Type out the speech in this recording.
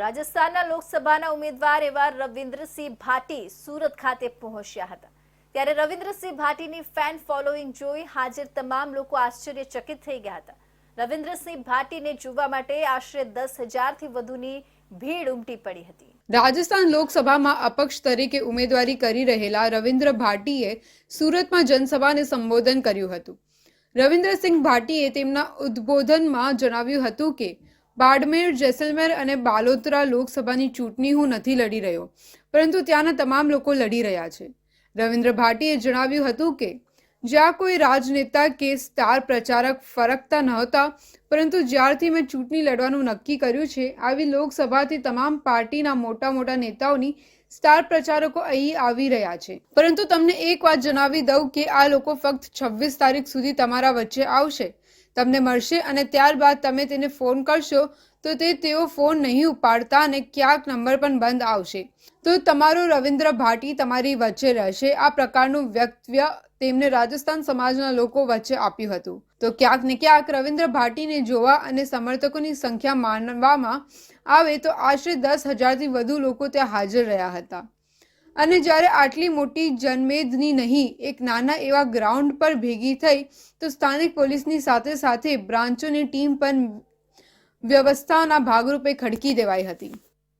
રાજસ્થાનના લોકસભાના ઉમેદવાર એવા રવિન્દ્રસિંહ ભાટી સુરત ખાતે પહોંચ્યા હતા. ત્યારે રવિન્દ્રસિંહ ભાટીની ફેન ફોલોઈંગ જોઈ હાજર તમામ લોકો આશ્ચર્યચકિત થઈ ગયા હતા. રવિન્દ્રસિંહ ભાટીને જોવા માટે આશરે દસ હજારથી વધુની ભીડ ઉમટી પડી હતી. રાજસ્થાન લોકસભામાં અપક્ષ તરીકે ઉમેદવારી કરી રહેલા રવિન્દ્ર ભાટીએ સુરતમાં જનસભાને સંબોધન કર્યું હતું. રવિન્દ્રસિંહ ભાટીએ તેમના ઉદ્બોધનમાં જણાવ્યું હતું કે બાડમેર, જેસલમેર અને બાલોતરા લોકસભાની ચૂંટણી હું નથી લડી રહ્યો, પરંતુ ત્યાંના તમામ લોકો લડી રહ્યા છે. રવિન્દ્ર ભાટીએ જણાવ્યું હતું કે, જ્યાં કોઈ રાજનેતા કે સ્ટાર પ્રચારક ફરકતા નહોતા પરંતુ જ્યારથી મેં ચૂંટણી લડવાનું નક્કી કર્યું છે, આવી લોકસભાથી તમામ પાર્ટીના મોટા મોટા નેતાઓની સ્ટાર પ્રચારકો અહીં આવી રહ્યા છે. પરંતુ તમને એક વાત જણાવી દઉં કે આ લોકો ફક્ત છવ્વીસ તારીખ સુધી તમારા વચ્ચે આવશે. તમને મળશે અને ત્યારબાદ તમે તેને ફોન કરશો, તો તે તેઓ ફોન નહીં ઉપાડતા અને ક્યાંક નંબર પણ બંધ આવશે. તો તમારો રવિન્દ્ર ભાટી તમારી વચ્ચે રહેશે. આ પ્રકારનું વ્યક્તવ્ય તેમને રાજસ્થાન સમાજના લોકો વચ્ચે આપ્યું હતું. તો ક્યાંક ને ક્યાંક રવિન્દ્ર ભાટીને જોવા અને સમર્થકોની સંખ્યા માનવામાં આવે તો આશરે દસ હજારથી વધુ લોકો ત્યાં હાજર રહ્યા હતા. અને જ્યારે આટલી મોટી જનમેદની નહીં, એક નાના એવા ગ્રાઉન્ડ પર ભેગી થઈ, તો સ્થાનિક પોલીસની સાથે સાથે બ્રાન્ચોની ટીમ પણ વ્યવસ્થાના ભાગરૂપે ખડકી દેવાઈ હતી.